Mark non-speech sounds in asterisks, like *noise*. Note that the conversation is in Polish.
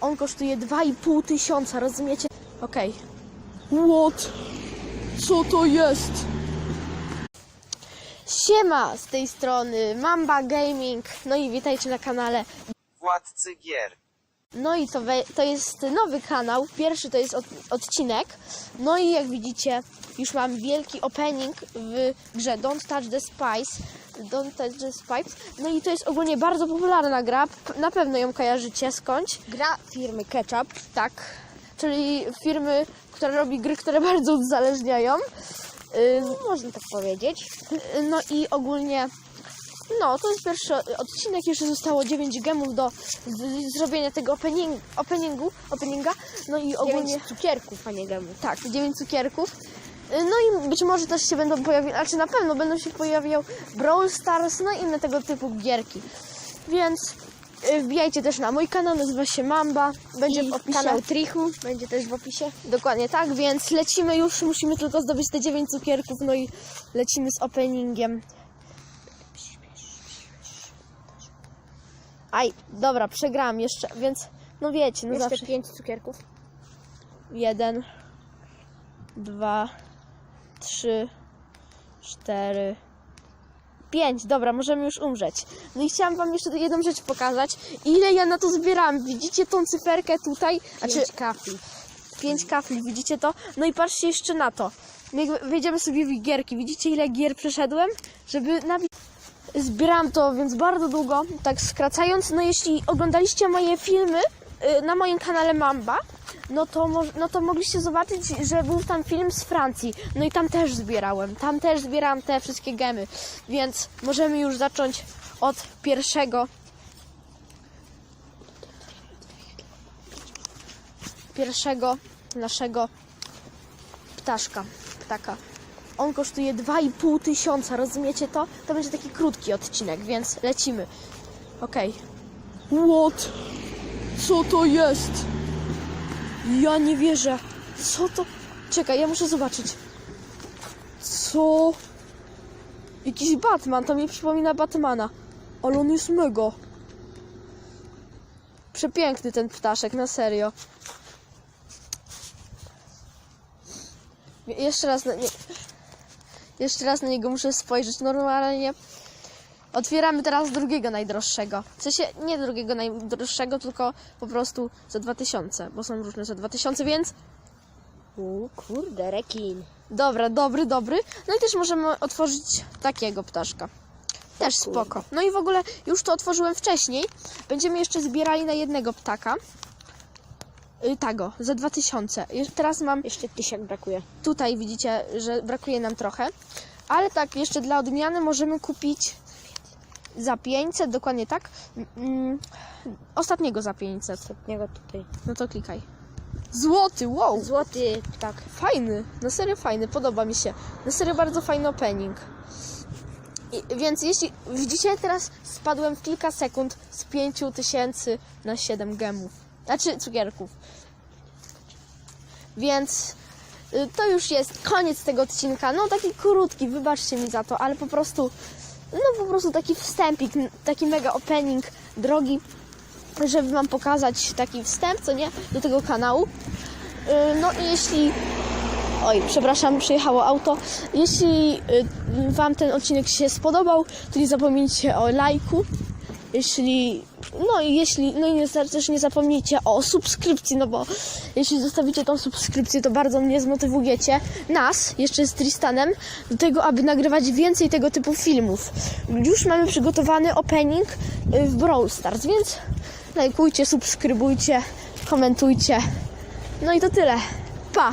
On kosztuje 2,5 tysiąca, rozumiecie? Okej. What? Co to jest? Siema z tej strony Mamba Gaming. No i witajcie na kanale. Władcy gier. No i to, to jest nowy kanał. Pierwszy to jest od, odcinek. No i jak widzicie, już mam wielki opening w grze Don't Touch the Spice. Don't Touch the Spice. No i to jest ogólnie bardzo popularna gra. Na pewno ją kojarzycie skądś. Gra firmy Ketchup, tak. Czyli firmy, która robi gry, które *laughs* bardzo uzależniają. Ym, Można tak powiedzieć. no i ogólnie, no to jest pierwszy odcinek, jeszcze zostało 9 gemów do zrobienia tego opening, openingu, openinga. No i ogólnie, Dziewięć cukierków, a nie tak, 9 cukierków. Y, No i być może też się będą pojawiać, znaczy na pewno będą się pojawiał Brawl Stars, no i inne tego typu gierki. Więc y, wbijajcie też na mój kanał, nazywa się Mamba, będzie I w opisie. kanał Trichu będzie też w opisie. Dokładnie tak, więc lecimy już, musimy tylko zdobyć te 9 cukierków, no i lecimy z openingiem. Aj, dobra, przegrałam jeszcze, więc no wiecie, no Jeszcze zawsze. pięć cukierków. Jeden, dwa, trzy, cztery, pięć. Dobra, możemy już umrzeć. No i chciałam wam jeszcze jedną rzecz pokazać. Ile ja na to zbierałam. Widzicie tą cyferkę tutaj? Znaczy, Pięć kafli. pięć kafli, widzicie to? No i patrzcie jeszcze na to. Wejdziemy sobie w gierki, widzicie ile gier przeszedłem? Żeby nabić... Zbieram to więc bardzo długo, tak skracając. No jeśli oglądaliście moje filmy y, na moim kanale Mamba, no to, no to mogliście zobaczyć, że był tam film z Francji. No i tam też zbierałem. Tam też zbierałam te wszystkie gemy. Więc możemy już zacząć od pierwszego. Pierwszego naszego ptaszka. Ptaka. On kosztuje 2,5 tysiąca, rozumiecie to? To będzie taki krótki odcinek, więc lecimy. Okej. What? Co to jest? Ja nie wierzę. Co to? Czekaj, ja muszę zobaczyć. Co? Jakiś Batman, to mi przypomina Batmana. Ale on jest mega. Przepiękny ten ptaszek, na serio. Jeszcze raz na nie... Jeszcze raz na niego muszę spojrzeć normalnie. Otwieramy teraz drugiego najdroższego. W sensie nie drugiego najdroższego, tylko po prostu za 2000, bo są różne za 2000, więc U, kurde, rekin. dobra, dobry, dobry. No i też możemy otworzyć takiego ptaszka. Też spoko. No i w ogóle już to otworzyłem wcześniej. Będziemy jeszcze zbierali na jednego ptaka. Y, Tago, za 2000. Jeszcze Teraz mam Jeszcze tysiak brakuje. Tutaj widzicie, że brakuje nam trochę. Ale tak, jeszcze dla odmiany możemy kupić za 500, dokładnie tak. Mm, ostatniego za 500. Ostatniego tutaj. No to klikaj. Złoty, wow! Złoty ptak. Fajny, no serio fajny, podoba mi się. No serio bardzo fajny opening. I, więc jeśli widzicie, teraz spadłem w kilka sekund z 5000 na 7 gemów. Znaczy cukierków. Więc y, to już jest koniec tego odcinka. No taki krótki, wybaczcie mi za to, ale po prostu no po prostu taki wstępik, taki mega opening drogi, żeby wam pokazać taki wstęp, co nie, do tego kanału. Y, No i jeśli. Oj, przepraszam, przyjechało auto. Jeśli y, Wam ten odcinek się spodobał, to nie zapomnijcie o lajku. Jeśli. No i jeśli. No i niestety też nie zapomnijcie o subskrypcji, no bo jeśli zostawicie tą subskrypcję, to bardzo mnie zmotywujecie, nas, jeszcze z Tristanem, do tego, aby nagrywać więcej tego typu filmów. Już mamy przygotowany opening y, w Brawl Stars, więc lajkujcie, subskrybujcie, komentujcie. No i to tyle. Pa!